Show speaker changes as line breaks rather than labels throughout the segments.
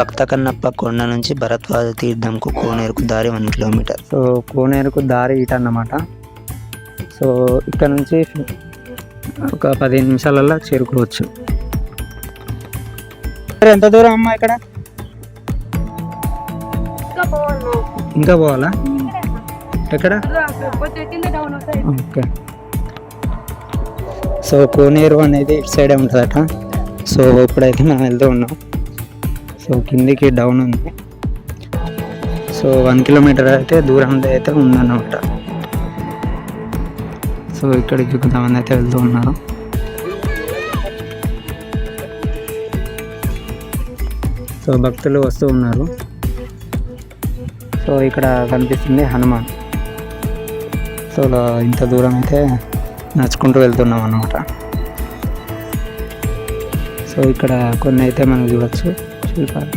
భక్త కన్నప్ప కొండ నుంచి భరద్వాజ తీర్థంకు కోనేరుకు దారి వన్ కిలోమీటర్.
సో కోనేరుకు దారి ఇట అన్నమాట సో ఇక్కడ నుంచి ఒక పదిహేను నిమిషాలలో చేరుకోవచ్చు. ఎంత దూరం అమ్మా ఇక్కడ? ఇంకా పోవాలా? ఎక్కడ? ఓకే. సో కోనేరు అనేది ఇటు సైడే ఉంటుందట. సో ఇప్పుడైతే మనం వెళ్తూ ఉన్నాం. సో కిందికి డౌన్ ఉంది. సో వన్ కిలోమీటర్ అయితే దూరంలో అయితే ఉందన్నమాట. సో ఇక్కడికి కొంతమంది అయితే వెళ్తూ ఉన్నారు. సో భక్తులు వస్తూ ఉన్నారు. సో ఇక్కడ కనిపిస్తుంది హనుమాన్. సో ఇంత దూరం అయితే నడుచుకుంటూ వెళ్తున్నాం అన్నమాట. సో ఇక్కడ కొన్ని అయితే మనం చూడవచ్చు శిల్పాలు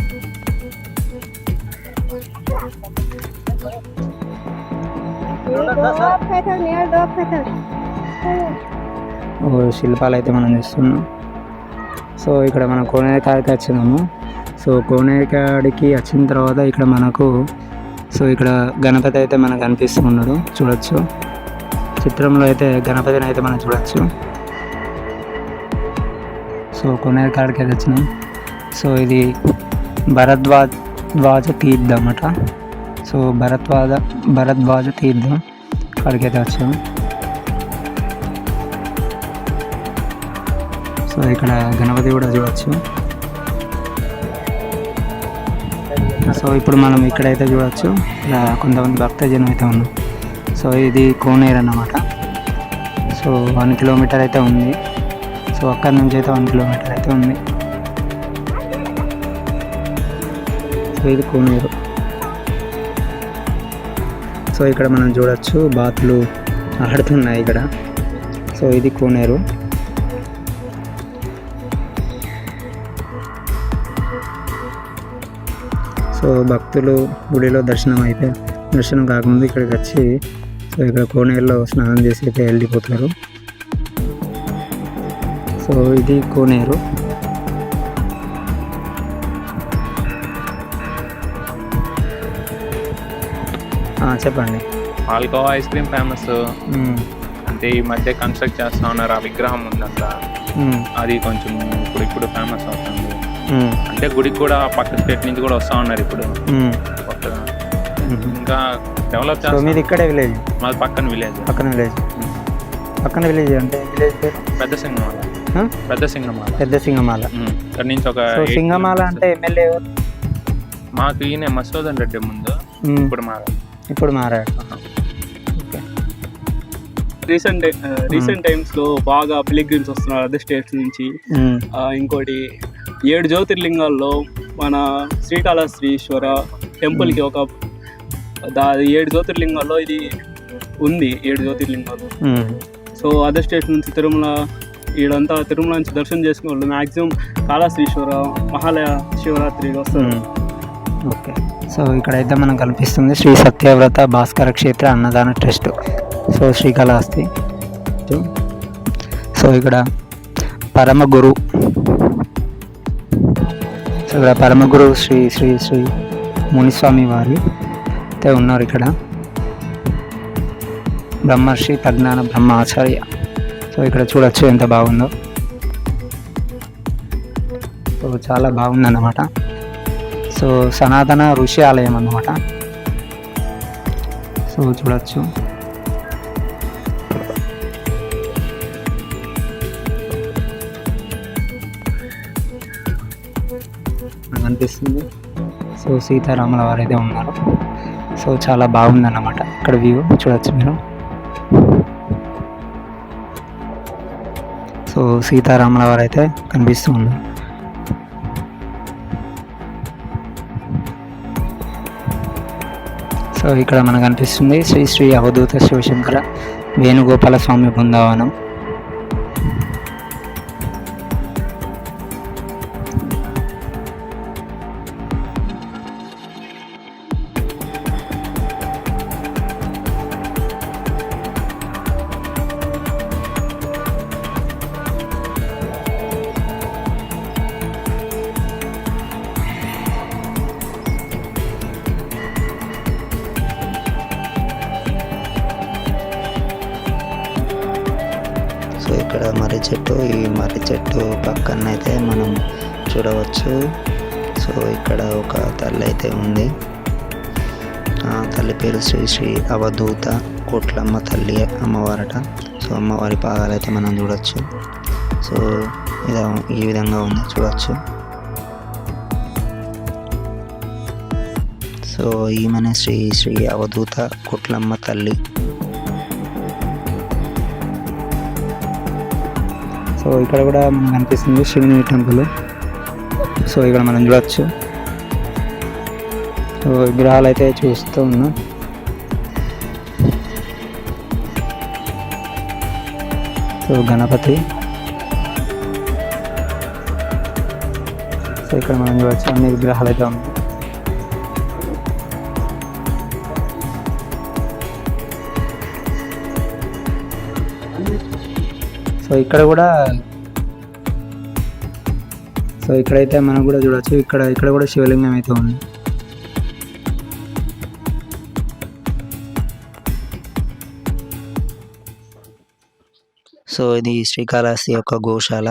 ఓ శిల్పాలు అయితే మనం చూస్తున్నాం. సో ఇక్కడ మనం కోనేరు కాడికి వచ్చినాము. సో కోనేరు కాడికి వచ్చిన తర్వాత ఇక్కడ మనకు సో ఇక్కడ గణపతి అయితే మనకు కనిపిస్తున్నాడు చూడొచ్చు. చిత్రంలో అయితే గణపతిని అయితే మనం చూడొచ్చు. సో కోనేరు కాడికి అయితే వచ్చినాం. సో ఇది భరద్వాజ్ ద్వాజ తీర్థం అట. సో భరద్వాజ భరద్వాజ తీర్థం అక్కడికైతే అయితే వచ్చాము. సో ఇక్కడ గణపతి కూడా చూడొచ్చు. సో ఇప్పుడు మనం ఇక్కడైతే చూడొచ్చు. ఇలా కొంతమంది భక్తజనం అయితే ఉన్నాం సో ఇది కోనేరు అన్నమాట. సో వన్ కిలోమీటర్ అయితే ఉంది. సో అక్కడి నుంచి అయితే వన్ కిలోమీటర్ అయితే ఉంది. ఇది కోనేరు సో ఇక్కడ మనం చూడొచ్చు బాతులు ఆడుతున్నాయి ఇక్కడ. సో ఇది కోనేరు. సో భక్తులు గుడిలో దర్శనం అయితే దర్శనం కాకముందు ఇక్కడికి వచ్చి సో ఇక్కడ కోనేరులో స్నానం చేసి అయితే వెళ్ళిపోతారు. సో ఇది కోనేరు. చెప్పండి
పాల్కోవా ఐస్ క్రీమ్ ఫేమస్. అంటే ఈ మధ్య కన్స్ట్రక్ట్ చేస్తా ఉన్నారు ఆ విగ్రహం ఉంది అక్కడ. అది కొంచెం ఇప్పుడు ఇప్పుడు ఫేమస్ అవుతుంది. అంటే గుడికి కూడా పక్క స్టేట్ నుంచి కూడా వస్తా ఉన్నారు ఇప్పుడు. కొత్తగా. ఇంకా డెవలప్
సో
చేస్తాం
మీది ఇక్కడే విలేజ్
మాది పక్కన విలేజ్
పక్కన విలేజ్ పక్కన విలేజ్ అంటే విలేజ్
పెద్ద సింగమాల? పెద్ద సింగమాల
పెద్ద సింగమాల.
ఇక్కడ నుంచి ఒక
సింగమాల. అంటే ఎమ్మెల్యే
మాకు ఈయన మసూదన్ రెడ్డి ముందు. ఇప్పుడు మా
ఇప్పుడు మారాడు.
రీసెంట్ రీసెంట్ టైమ్స్లో బాగా పిలిగ్రిమ్స్ వస్తున్నారు అదర్ స్టేట్స్ నుంచి. ఇంకోటి ఏడు జ్యోతిర్లింగాల్లో మన శ్రీకాళహస్తీశ్వర టెంపుల్కి ఒక దా ఏడు జ్యోతిర్లింగాల్లో ఇది ఉంది ఏడు జ్యోతిర్లింగాలు. సో అదర్ స్టేట్ నుంచి తిరుమల ఈడంతా తిరుమల నుంచి దర్శనం చేసుకునే వాళ్ళు మ్యాక్సిమం కాళహస్తీశ్వర మహాలయ శివరాత్రి వస్తారు.
ఓకే. సో ఇక్కడైతే మనకు కనిపిస్తుంది శ్రీ సత్యవ్రత భాస్కర క్షేత్ర అన్నదాన ట్రస్ట్. సో శ్రీకాళహస్తి. సో ఇక్కడ పరమ గురు సో ఇక్కడ పరమ గురు శ్రీ శ్రీ శ్రీ మునిస్వామి వారి అయితే ఉన్నారు ఇక్కడ. బ్రహ్మర్షి ప్రజ్ఞాన బ్రహ్మ ఆచార్య సో ఇక్కడ చూడొచ్చు ఎంత బాగుందో. సో చాలా బాగుందన్నమాట. సో సనాతన ఋషి ఆలయం అన్నమాట. సో చూడొచ్చు. అనిపిస్తుంది. సో సీతారాముల వారు అయితే ఉన్నారు. సో చాలా బాగుందన్నమాట ఇక్కడ వ్యూ. చూడొచ్చు మీరు. సో సీతారాముల వారు అయితే కనిపిస్తూ ఉన్నారు. సో ఇక్కడ మనకు అనిపిస్తుంది శ్రీ శ్రీ అవధూత శివశంకర వేణుగోపాల స్వామి బృందావనం.
మర్రి చెట్టు. ఈ మర్రి చెట్టు పక్కన అయితే మనం చూడవచ్చు. సో ఇక్కడ ఒక తల్లి అయితే ఉంది. ఆ తల్లి పేరు శ్రీ శ్రీ అవధూత కోట్లమ్మ తల్లి అమ్మవారట. సో అమ్మవారి పాదాలు అయితే మనం చూడొచ్చు. సో ఇదా ఈ విధంగా ఉంది చూడొచ్చు. సో ఈమెనే శ్రీ శ్రీ అవధూత కుట్లమ్మ తల్లి.
సో ఇక్కడ కూడా మనకు కనిపిస్తుంది శివుని టెంపుల్. సో ఇక్కడ మనం చూడవచ్చు సో విగ్రహాలు అయితే చూస్తూ ఉన్నాం. సో గణపతి. సో ఇక్కడ మనం చూడవచ్చు అన్ని విగ్రహాలు అయితే ఉన్నాయి. సో ఇక్కడ కూడా సో ఇక్కడైతే మనం కూడా చూడొచ్చు. ఇక్కడ ఇక్కడ కూడా శివలింగం అయితే ఉంది.
సో ఇది శ్రీకాళహస్తి యొక్క గోశాల.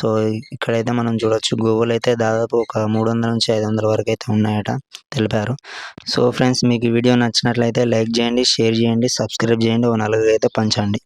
సో ఇక్కడైతే మనం చూడొచ్చు. గోవులు అయితే దాదాపు ఒక మూడు వందల నుంచి ఐదు వందల వరకు అయితే ఉన్నాయట తెలిపారు. సో ఫ్రెండ్స్ మీకు ఈ వీడియో నచ్చినట్లయితే లైక్ చేయండి షేర్ చేయండి సబ్స్క్రైబ్ చేయండి. ఓ నలుగురు అయితే పంచండి.